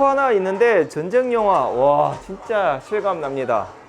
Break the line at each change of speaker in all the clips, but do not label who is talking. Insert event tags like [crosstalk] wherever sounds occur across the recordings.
스피커 하나 있는데 전쟁 영화 와 진짜 실감 납니다.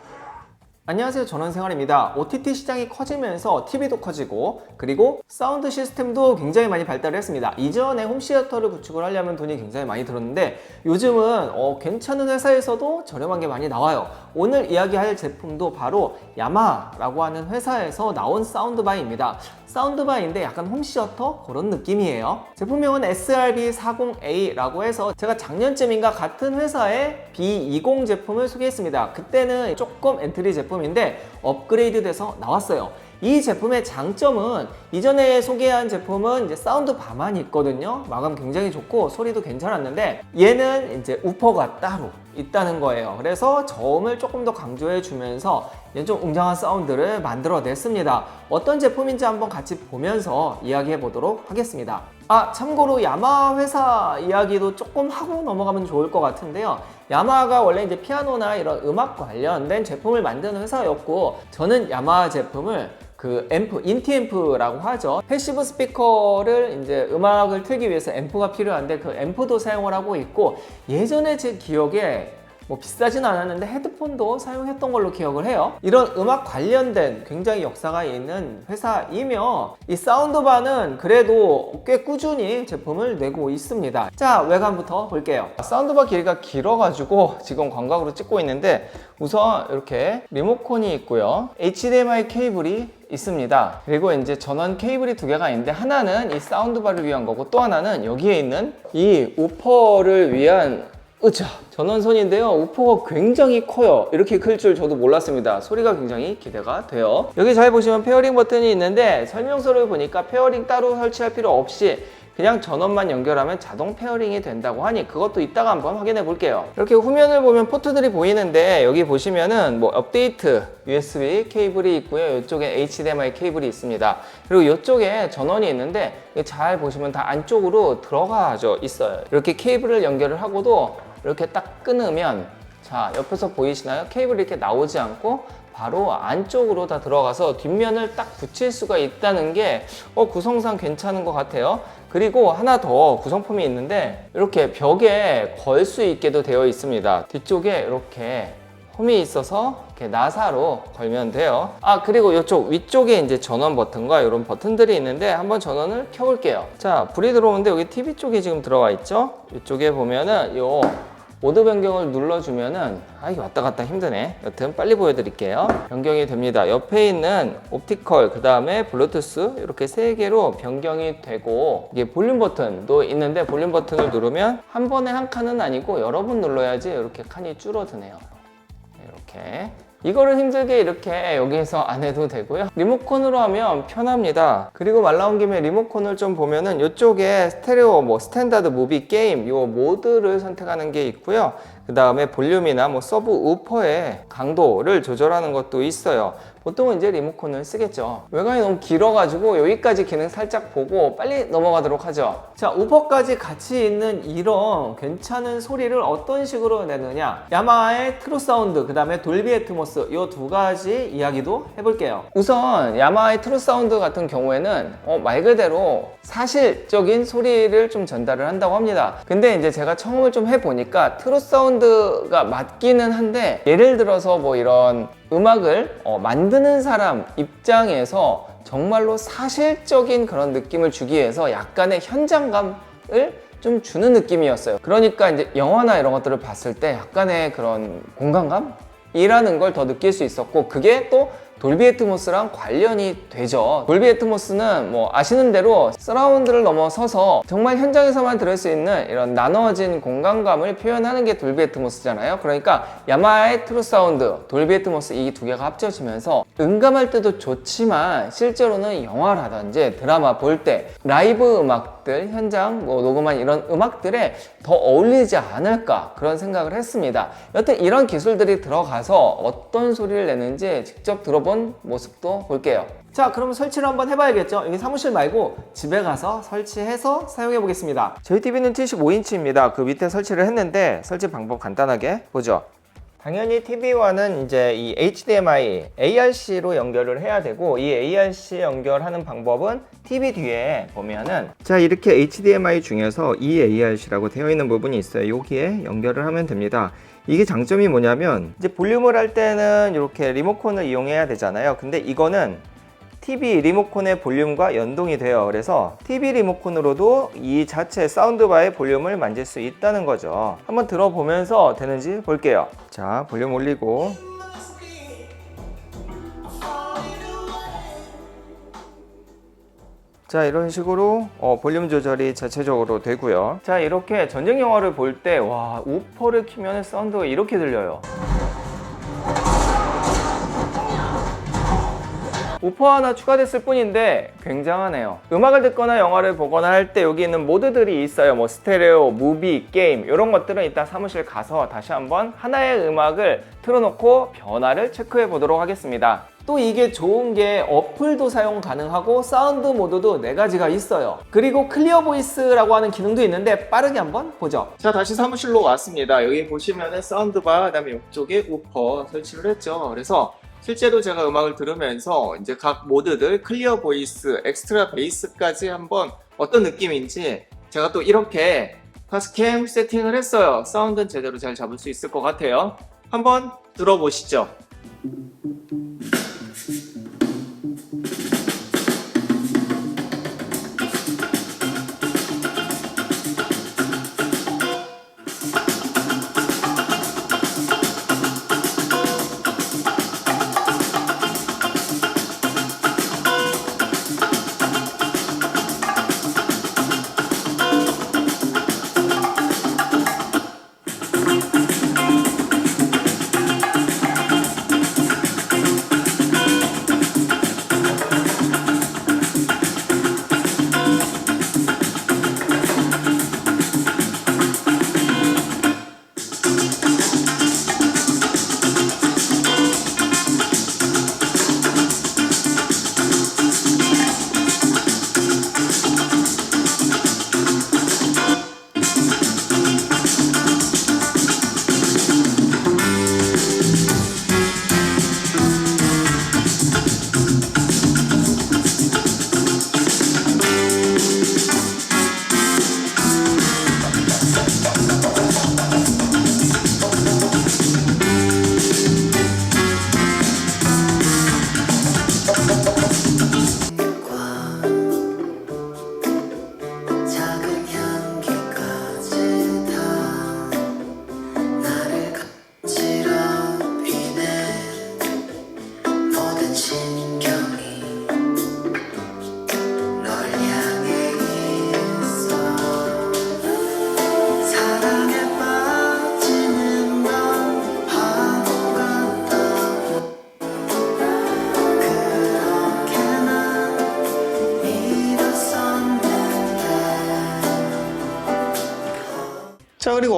안녕하세요 전원생활입니다. OTT 시장이 커지면서 TV도 커지고 그리고 사운드 시스템도 굉장히 많이 발달을 했습니다. 이전에 홈시어터를 구축을 하려면 돈이 굉장히 많이 들었는데 요즘은 어, 괜찮은 회사에서도 저렴한 게 많이 나와요. 오늘 이야기할 제품도 바로 야마라고 하는 회사에서 나온 사운드바입니다. 사운드바인데 약간 홈시어터 그런 느낌이에요. 제품명은 SRB40A라고 해서 제가 작년쯤인가 같은 회사의 B20 제품을 소개했습니다. 그때는 조금 엔트리 제품 인데 업그레이드 돼서 나왔어요. 이 제품의 장점은 이전에 소개한 제품은 이제 사운드 바만 있거든요. 마감 굉장히 좋고 소리도 괜찮았는데 얘는 이제 우퍼가 따로 있다는 거예요. 그래서 저음을 조금 더 강조해 주면서 좀 웅장한 사운드를 만들어냈습니다. 어떤 제품인지 한번 같이 보면서 이야기해 보도록 하겠습니다. 아, 참고로 야마 회사 이야기도 조금 하고 넘어가면 좋을 것 같은데요. 야마가 원래 이제 피아노나 이런 음악 관련된 제품을 만드는 회사였고, 저는 야마 제품을 그 앰프, 인티 앰프라고 하죠. 패시브 스피커를 이제 음악을 틀기 위해서 앰프가 필요한데 그 앰프도 사용을 하고 있고 예전에 제 기억에 뭐 비싸진 않았는데 헤드폰도 사용했던 걸로 기억을 해요. 이런 음악 관련된 굉장히 역사가 있는 회사이며 이 사운드바는 그래도 꽤 꾸준히 제품을 내고 있습니다. 자, 외관부터 볼게요. 사운드바 길이가 길어가지고 지금 광각으로 찍고 있는데 우선 이렇게 리모컨이 있고요. HDMI 케이블이 있습니다. 그리고 이제 전원 케이블이 두 개가 있는데 하나는 이 사운드바를 위한 거고 또 하나는 여기에 있는 이 우퍼를 위한 으차 전원선인데요. 우퍼가 굉장히 커요. 이렇게 클 줄 저도 몰랐습니다. 소리가 굉장히 기대가 돼요. 여기 잘 보시면 페어링 버튼이 있는데 설명서를 보니까 페어링 따로 설치할 필요 없이 그냥 전원만 연결하면 자동 페어링이 된다고 하니 그것도 이따가 한번 확인해 볼게요. 이렇게 후면을 보면 포트들이 보이는데 여기 보시면은 뭐 업데이트 USB 케이블이 있고요. 이쪽에 HDMI 케이블이 있습니다. 그리고 이쪽에 전원이 있는데 잘 보시면 다 안쪽으로 들어가져 있어요. 이렇게 케이블을 연결을 하고도 이렇게 딱 끊으면 자 옆에서 보이시나요? 케이블이 이렇게 나오지 않고 바로 안쪽으로 다 들어가서 뒷면을 딱 붙일 수가 있다는 게 어, 구성상 괜찮은 것 같아요. 그리고 하나 더 구성품이 있는데 이렇게 벽에 걸 수 있게도 되어 있습니다. 뒤쪽에 이렇게 홈이 있어서 이렇게 나사로 걸면 돼요. 아 그리고 이쪽 위쪽에 이제 전원 버튼과 이런 버튼들이 있는데 한번 전원을 켜볼게요. 자 불이 들어오는데 여기 TV 쪽에 지금 들어와 있죠? 이쪽에 보면은 요 모드 변경을 눌러주면은 아 이게 왔다 갔다 힘드네. 여튼 빨리 보여드릴게요. 변경이 됩니다. 옆에 있는 옵티컬 그 다음에 블루투스 이렇게 세 개로 변경이 되고 이게 볼륨 버튼도 있는데 볼륨 버튼을 누르면 한 번에 한 칸은 아니고 여러 번 눌러야지 이렇게 칸이 줄어드네요. 이렇게 이거를 힘들게 이렇게 여기에서 안 해도 되고요. 리모컨으로 하면 편합니다. 그리고 말 나온 김에 리모컨을 좀 보면은 이쪽에 스테레오 뭐 스탠다드 무비 게임 요 모드를 선택하는 게 있고요. 그 다음에 볼륨이나 뭐 서브 우퍼의 강도를 조절하는 것도 있어요 보통은 이제 리모컨을 쓰겠죠. 외관이 너무 길어가지고 여기까지 기능 살짝 보고 빨리 넘어가도록 하죠. 자 우퍼까지 같이 있는 이런 괜찮은 소리를 어떤 식으로 내느냐? 야마하의 트루 사운드 그 다음에 돌비 애트모스 이 두 가지 이야기도 해볼게요. 우선 야마하의 트루 사운드 같은 경우에는 어, 말 그대로 사실적인 소리를 좀 전달을 한다고 합니다. 근데 이제 제가 청음을 좀 해보니까 트루 사운드가 맞기는 한데 예를 들어서 뭐 이런 음악을 어, 만드 는 사람 입장에서 정말로 사실적인 그런 느낌을 주기 위해서 약간의 현장감을 좀 주는 느낌이었어요. 그러니까 이제 영화나 이런 것들을 봤을 때 약간의 그런 공간감? 이라는 걸 더 느낄 수 있었고 그게 또 돌비 애트모스랑 관련이 되죠. 돌비 애트모스는 뭐 아시는 대로 서라운드를 넘어서서 정말 현장에서만 들을 수 있는 이런 나눠진 공간감을 표현하는 게 돌비 애트모스잖아요. 그러니까 야마의 트루 사운드, 돌비 애트모스 이 두 개가 합쳐지면서 음감할 때도 좋지만 실제로는 영화라든지 드라마 볼 때 라이브 음악 들, 현장 뭐 녹음한 이런 음악들에 더 어울리지 않을까 그런 생각을 했습니다. 여튼 이런 기술들이 들어가서 어떤 소리를 내는지 직접 들어본 모습도 볼게요. 자, 그럼 설치를 한번 해봐야겠죠? 여기 사무실 말고 집에 가서 설치해서 사용해 보겠습니다. 저희 TV는 75인치입니다. 그 밑에 설치를 했는데 설치 방법 간단하게 보죠. 당연히 TV와는 이제 이 HDMI, ARC로 연결을 해야 되고 이 ARC 연결하는 방법은 TV 뒤에 보면은 자 이렇게 HDMI 중에서 이 ARC라고 되어 있는 부분이 있어요. 여기에 연결을 하면 됩니다. 이게 장점이 뭐냐면 이제 볼륨을 할 때는 이렇게 리모컨을 이용해야 되잖아요. 근데 이거는 TV 리모컨의 볼륨과 연동이 돼요. 그래서 TV 리모컨으로도 이 자체 사운드바의 볼륨을 만질 수 있다는 거죠. 한번 들어보면서 되는지 볼게요. 자, 볼륨 올리고. 자 이런 식으로 어, 볼륨 조절이 자체적으로 되고요 자 이렇게 전쟁 영화를 볼 때 와 우퍼를 키면 사운드가 이렇게 들려요 우퍼 하나 추가됐을 뿐인데 굉장하네요. 음악을 듣거나 영화를 보거나 할 때 여기 있는 모드들이 있어요. 뭐 스테레오, 무비, 게임 이런 것들은 이따 사무실 가서 다시 한번 하나의 음악을 틀어놓고 변화를 체크해 보도록 하겠습니다. 또 이게 좋은 게 어플도 사용 가능하고 사운드 모드도 네 가지가 있어요. 그리고 클리어 보이스라고 하는 기능도 있는데 빠르게 한번 보죠. 자 다시 사무실로 왔습니다. 여기 보시면은 사운드바 그 다음에 이쪽에 우퍼 설치를 했죠. 그래서 실제로 제가 음악을 들으면서 이제 각 모드들 클리어 보이스, 엑스트라 베이스까지 한번 어떤 느낌인지 제가 또 이렇게 파스캠 세팅을 했어요. 사운드는 제대로 잘 잡을 수 있을 것 같아요. 한번 들어보시죠.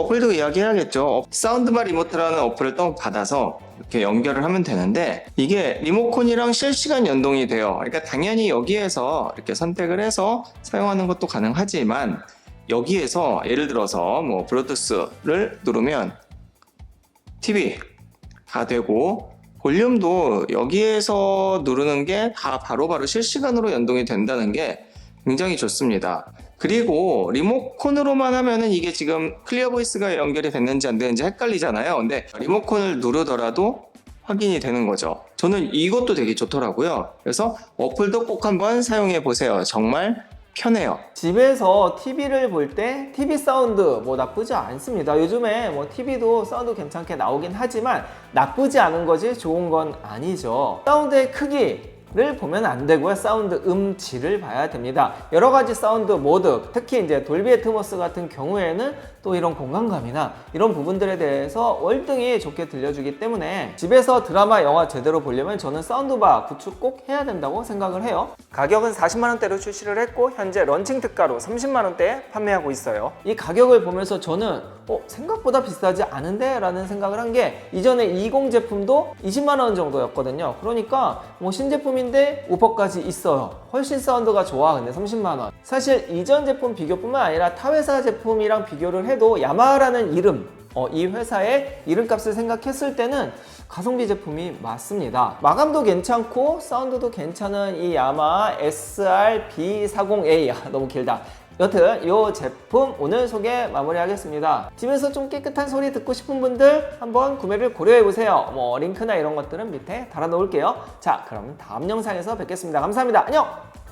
어플도 이야기해야겠죠 사운드바 리모트라는 어플을 또 받아서 이렇게 연결을 하면 되는데 이게 리모컨이랑 실시간 연동이 돼요 그러니까 당연히 여기에서 이렇게 선택을 해서 사용하는 것도 가능하지만 여기에서 예를 들어서 뭐 블루투스를 누르면 TV 다 되고 볼륨도 여기에서 누르는 게 다 바로바로 실시간으로 연동이 된다는 게 굉장히 좋습니다. 그리고 리모컨으로만 하면은 이게 지금 클리어 보이스가 연결이 됐는지 안 되는지 헷갈리잖아요. 근데 리모컨을 누르더라도 확인이 되는 거죠. 저는 이것도 되게 좋더라고요. 그래서 어플도 꼭 한번 사용해 보세요. 정말 편해요. 집에서 TV를 볼 때 TV 사운드 뭐 나쁘지 않습니다. 요즘에 뭐 TV도 사운드 괜찮게 나오긴 하지만 나쁘지 않은 거지 좋은 건 아니죠. 사운드의 크기 를 보면 안 되고요. 사운드 음질을 봐야 됩니다. 여러 가지 사운드 모드, 특히 이제 돌비 애트모스 같은 경우에는 또 이런 공간감이나 이런 부분들에 대해서 월등히 좋게 들려주기 때문에 집에서 드라마, 영화 제대로 보려면 저는 사운드바 구축 꼭 해야 된다고 생각을 해요. 가격은 40만 원대로 출시를 했고 현재 런칭 특가로 30만 원대에 판매하고 있어요. 이 가격을 보면서 저는 어, 생각보다 비싸지 않은데? 라는 생각을 한 게 이전에 20 제품도 20만 원 정도였거든요. 그러니까 뭐 신제품인데 우퍼까지 있어요. 훨씬 사운드가 좋아. 근데 30만 원. 사실 이전 제품 비교뿐만 아니라 타 회사 제품이랑 비교를 해도 야마하라는 이름 어, 이 회사의 이름값을 생각했을 때는 가성비 제품이 맞습니다. 마감도 괜찮고 사운드도 괜찮은 이 야마 SR-B40A [laughs] 아, 너무 길다. 여튼 이 제품 오늘 소개 마무리하겠습니다. 집에서 좀 깨끗한 소리 듣고 싶은 분들 한번 구매를 고려해보세요. 뭐 링크나 이런 것들은 밑에 달아놓을게요. 자 그럼 다음 영상에서 뵙겠습니다. 감사합니다. 안녕!